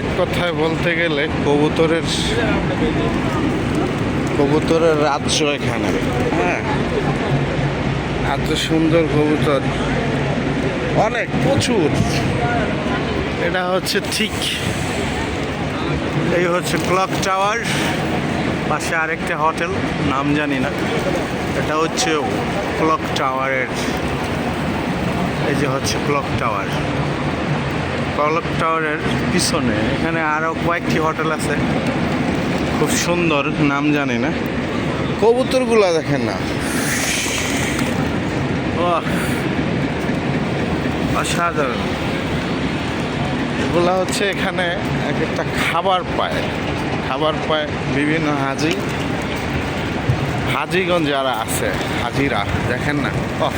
এক কথায় বলতে গেলে কবুতরের কবুতরের রাজ্য এখানে। হ্যাঁ এত সুন্দর কবুতর। অনেক প্রচুর। এটা হচ্ছে ঠিক এই হচ্ছে ক্লক টাওয়ার পাশে আরেকটা হোটেল নাম জানি না। এটা হচ্ছে ক্লক টাওয়ারের এই যে হচ্ছে ক্লক টাওয়ার। ক্লক টাওয়ারের পিছনে এখানে আরও কয়েকটি হোটেল আছে। খুব সুন্দর নাম জানি না। কবুতরগুলো দেখেন না। অসাধারণ। এগুলা হচ্ছে এখানে এক একটা খাবার পায়। খাবার পায় বিভিন্ন হাজি। হাজিগঞ্জ যারা আছে হাজিরা দেখেন না? ওহ।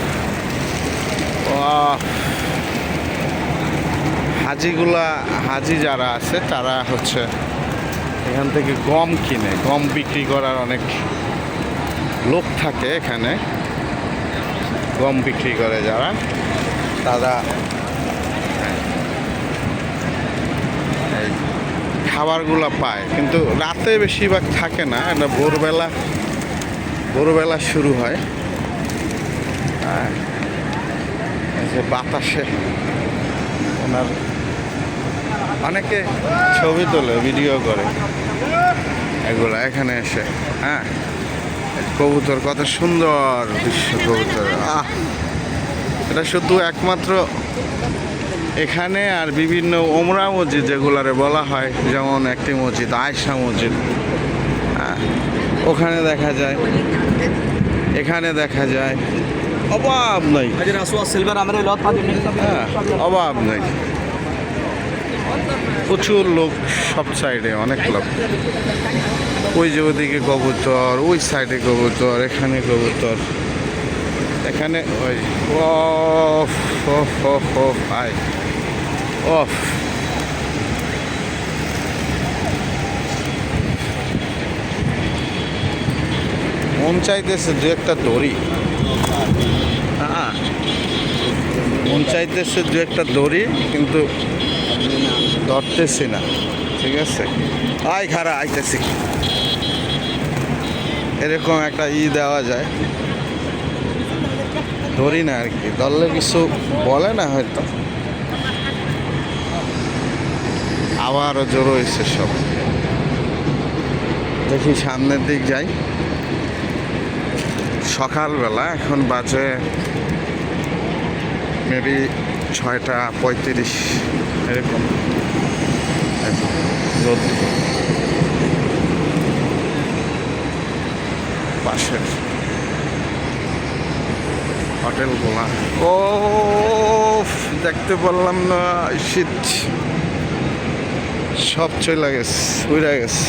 হাজিগুলা, হাজি যারা আছে, তারা হচ্ছে এখান থেকে গম কিনে, গম বিক্রি করার অনেক লোক থাকে এখানে। গম বিক্রি করে যারা, তারা খাবারগুলো পায়। কিন্তু রাতে বেশিরভাগ থাকে না, এটা ভোরবেলা ভোরবেলা শুরু হয়। যে বাতাসে ওনার অনেকে ছবি তোলে ভিডিও করে। এগুলো এখানে এসে হ্যাঁ? কবুতর কত সুন্দর দৃশ্য কবুতর আহ! এটা শুধু একমাত্র এখানে আর বিভিন্ন ওমরা মসজিদ যেগুলারে বলা হয় যেমন একটি মসজিদ আয়সা মসজিদ হ্যাঁ, ওখানে দেখা যায় এখানে দেখা যায় অভাব নাই। হ্যাঁ অভাব নেই। প্রচুর লোক সব সাইডে, অনেক লোক। ওই যে ওদিকে কবুতর, ওই সাইডে কবুতর, এখানে কবুতর। এখানে ওই অফ আই অফ মন চাইতেছে দু একটা দড়ি। হ্যাঁ। মন চাইতেছে দু একটা দড়ি, কিন্তু ধরতেছি না। ঠিক আছে? আয় খারা, আইতেছি। এরকম একটা ই দেওয়া যায়। ধরি না আর কি। ধরলে কিছু বলে না হয়তো। আবারও জোর হয়েছে সব। দেখি সামনের দিক যাই। সকালবেলা এখন বাজে মেবি ছয়টা পঁয়ত্রিশ। এরকম। রোদ পাশের হোটেলগুলা। ও দেখতে পারলাম না শীত সব চলে গেছে উড়ে গেছে।